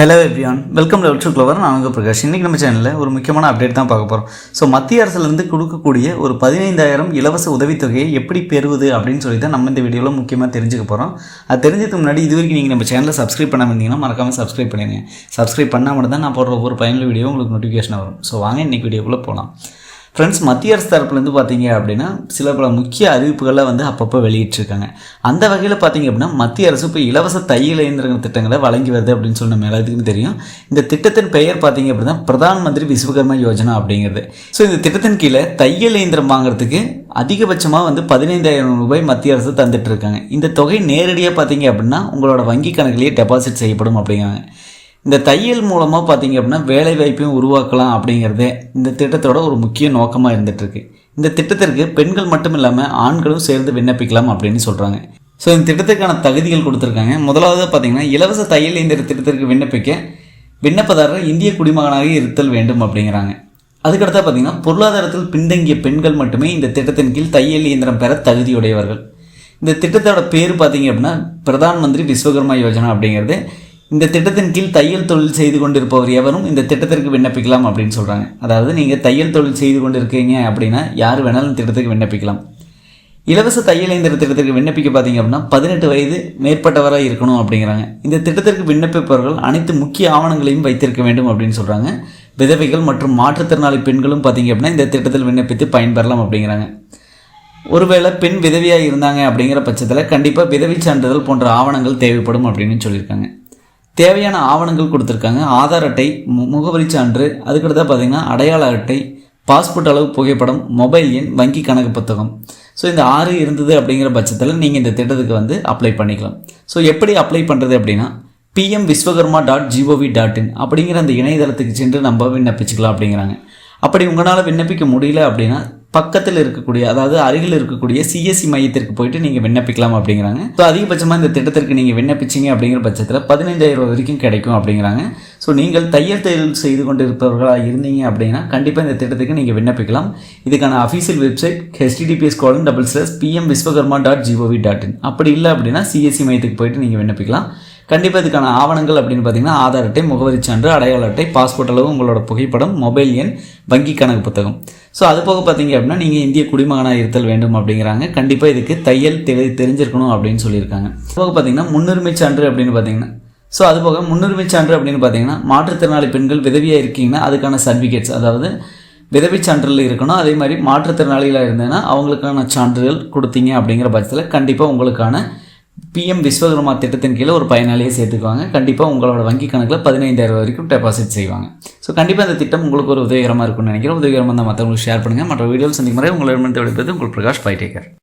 Hello everyone welcome level to clever நான் உங்கள் பிரகாஷ். இன்றைக்கி நம்ம சேனலில் ஒரு முக்கியமான அப்டேட் தான் பார்க்க போகிறோம் ஸோ மத்திய அரசுலேருந்து கொடுக்கக்கூடிய ஒரு பதினைந்தாயிரம் இலவச உதவித்தொகையை எப்படி பெறுவது அப்படின்னு சொல்லி தான் நம்ம இந்த வீடியோவில் முக்கியமாக தெரிஞ்சுக்க போகிறோம் அது தெரிஞ்சதுக்கு முன்னாடி இது வரைக்கும் நீங்கள் நம்ம சேனலை சப்ஸ்கிரைப் பண்ணாமல் இருந்தீங்கன்னா மறக்காமல் சப்ஸ்கிரைப் பண்ணிடுங்க. சப்ஸ்கிரைப் பண்ணால் மட்டும் தான் நான் போடுற ஒவ்வொரு பயனுள்ள வீடியோ உங்களுக்கு நோட்டிஃபிகேஷன் வரும். ஸோ வாங்க இன்றைக்கி வீடியோக்குள்ளே போகலாம் ஃப்ரெண்ட்ஸ் மத்திய அரசு தரப்புலேருந்து பார்த்தீங்க அப்படின்னா சில பல முக்கிய அறிவிப்புகளை வந்து அப்பப்போ வெளியிட்டிருக்காங்க. அந்த வகையில் பார்த்தீங்க அப்படின்னா மத்திய அரசு இப்போ இலவச தையல் இயந்திரங்கள் திட்டங்களை வழங்கி வருது அப்படின்னு சொல்லி நம்ம எல்லாத்துக்கும் தெரியும். இந்த திட்டத்தின் பெயர் பார்த்தீங்க அப்படின்னா பிரதான் மந்திரி விஸ்வகர்மா யோஜனா அப்படிங்கிறது. ஸோ இந்த திட்டத்தின் கீழே தையல் இயந்திரம் வாங்குறதுக்கு அதிகபட்சமாக வந்து பதினைந்தாயிரம் ரூபாய் மத்திய அரசு தந்துட்டு இருக்காங்க. இந்த தொகை நேரடியாக பார்த்தீங்க அப்படின்னா உங்களோட வங்கி கணக்கிலேயே டெபாசிட் செய்யப்படும் அப்படிங்கிறாங்க. இந்த தையல் மூலமாக பார்த்தீங்க அப்படின்னா வேலை வாய்ப்பையும் உருவாக்கலாம் அப்படிங்கிறதே இந்த திட்டத்தோட ஒரு முக்கிய நோக்கமாக இருந்துகிட்ருக்கு இந்த திட்டத்திற்கு பெண்கள் மட்டும் இல்லாமல் ஆண்களும் சேர்ந்து விண்ணப்பிக்கலாம் அப்படின்னு சொல்கிறாங்க ஸோ இந்த திட்டத்துக்கான தகுதிகள் கொடுத்துருக்காங்க. முதலாவது பார்த்தீங்கன்னா இலவச தையல் இயந்திர திட்டத்திற்கு விண்ணப்பிக்க விண்ணப்பதாரர் இந்திய குடிமகனாக இருத்தல் வேண்டும் அப்படிங்கிறாங்க. அதுக்கடுத்தா பார்த்தீங்கன்னா பொருளாதாரத்தில் பின்தங்கிய பெண்கள் மட்டுமே இந்த திட்டத்தின் கீழ் தையல் இயந்திரம் பெற தகுதியுடையவர்கள். இந்த திட்டத்தோட பேர் பார்த்தீங்க அப்படின்னா பிரதான் மந்திரி விஸ்வகர்மா யோஜனா அப்படிங்கிறது. இந்த திட்டத்தின் கீழ் தையல் தொழில் செய்து கொண்டிருப்பவர் எவரும் இந்த திட்டத்திற்கு விண்ணப்பிக்கலாம் அப்படின்னு சொல்கிறாங்க அதாவது நீங்கள் தையல் தொழில் செய்து கொண்டிருக்கீங்க அப்படின்னா யார் வேணாலும் திட்டத்துக்கு விண்ணப்பிக்கலாம். இலவச தையல் இயந்திர திட்டத்திற்கு விண்ணப்பிக்க பார்த்தீங்க அப்படின்னா பதினெட்டு வயது மேற்பட்டவராக இருக்கணும் அப்படிங்கிறாங்க. இந்த திட்டத்திற்கு விண்ணப்பிப்பவர்கள் அனைத்து முக்கிய ஆவணங்களையும் வைத்திருக்க வேண்டும் அப்படின்னு சொல்கிறாங்க விதவைகள் மற்றும் மாற்றுத்திறனாளி பெண்களும் பார்த்தீங்க அப்படின்னா இந்த திட்டத்தில் விண்ணப்பித்து பயன்பெறலாம் அப்படிங்கிறாங்க. ஒருவேளை பெண் விதவியாக இருந்தாங்க அப்படிங்கிற பட்சத்தில் கண்டிப்பாக விதவி சான்றிதழ் போன்ற ஆவணங்கள் தேவைப்படும் அப்படின்னு சொல்லியிருக்காங்க. தேவையான ஆவணங்கள் கொடுத்துருக்காங்க. ஆதார் அட்டை மு முகவரி சான்று அதுக்கடுத்தா பார்த்தீங்கன்னா அடையாள அட்டை பாஸ்போர்ட் அளவு புகைப்படம் மொபைல் எண் வங்கி கணக்கு புத்தகம். ஸோ இந்த ஆறு இருந்தது அப்படிங்கிற பட்சத்தில் நீங்கள் இந்த திட்டத்துக்கு வந்து அப்ளை பண்ணிக்கலாம். ஸோ எப்படி அப்ளை பண்ணுறது அப்படின்னா PM Vishwakarma dot gov dot in அப்படிங்கிற அந்த இணையதளத்துக்கு சென்று நம்ம விண்ணப்பிச்சுக்கலாம் அப்படிங்கிறாங்க. அப்படி உங்களால் விண்ணப்பிக்க முடியல அப்படின்னா பக்கத்தில் இருக்கக்கூடிய அதாவது அருகில் இருக்கக்கூடிய சிஎஸ்சி மையத்திற்கு போயிட்டு நீங்கள் விண்ணப்பிக்கலாம் அப்படிங்கிறாங்க. ஸோ அதிகபட்சமாக இந்த திட்டத்திற்கு நீங்கள் விண்ணப்பிச்சிங்க அப்படிங்கிற பட்சத்தில் பதினைஞ்சாயிரம் ரூபா வரைக்கும் கிடைக்கும் அப்படிங்கிறாங்க. ஸோ நீங்கள் தையல் தையல் செய்து கொண்டு இருப்பவர்களாக இருந்தீங்க அப்படின்னா கண்டிப்பாக இந்த திட்டத்துக்கு நீங்கள் விண்ணப்பிக்கலாம். இதுக்கான official website HTTPS colon double slash PM Vishwakarma dot gov dot in அப்படி இல்லை அப்படின்னா சிஎஸ்சி மையத்துக்கு போயிட்டு நீங்கள் விண்ணப்பிக்கலாம். கண்டிப்பாக இதுக்கான ஆவணங்கள் அப்படின்னு பார்த்தீங்கன்னா ஆதார் அட்டை முகவரி சான்று அடையாள அட்டை பாஸ்போர்ட் அளவு உங்களோட புகைப்படம் மொபைல் எண் வங்கி கணக்கு புத்தகம். ஸோ அது போக பார்த்தீங்க அப்படின்னா நீங்கள் இந்திய குடிமகனாக இருத்தல் வேண்டும் அப்படிங்கிறாங்க. கண்டிப்பாக இதுக்கு தையல் தெரி தெரிஞ்சிருக்கணும் அப்படின்னு சொல்லியிருக்காங்க. அது போக பார்த்தீங்கன்னா முன்னுரிமை சான்று அப்படின்னு பார்த்தீங்கன்னா ஸோ அது போக முன்னுரிமை சான்று அப்படின்னு பார்த்தீங்கன்னா மாற்றுத்திறனாளி பெண்கள் விதவியாக இருக்கீங்கன்னா அதுக்கான சர்டிஃபிகேட்ஸ் அதாவது விதவி சான்றிதழ் இருக்கணும். அதே மாதிரி மாற்றுத்திறனாளிகளாக இருந்ததுன்னா அவங்களுக்கான சான்றிதழ் கொடுத்தீங்க அப்படிங்கிற பட்சத்தில் கண்டிப்பாக உங்களுக்கான பிஎம் விஸ்வகர்மா திட்டத்தின் கீழே ஒரு பயனாளியை சேர்த்துக்குவாங்க. கண்டிப்பாக உங்களோட வங்கி கணக்கில் பதினைந்தாயிரம் வரைக்கும் டெபாசிட் செய்வாங்க. ஸோ கண்டிப்பாக இந்த திட்டம் உங்களுக்கு ஒரு உதவிகரமாக இருக்கும்னு நினைக்கிறேன். உதவிகரமாக மற்றவங்களுக்கு ஷேர் பண்ணுங்கள் மற்ற வீடியோவில் சந்திக்கும் முறை உங்களிடமிருந்து விடுப்பது உங்கள் பிரகாஷ் பைடேக்கர்.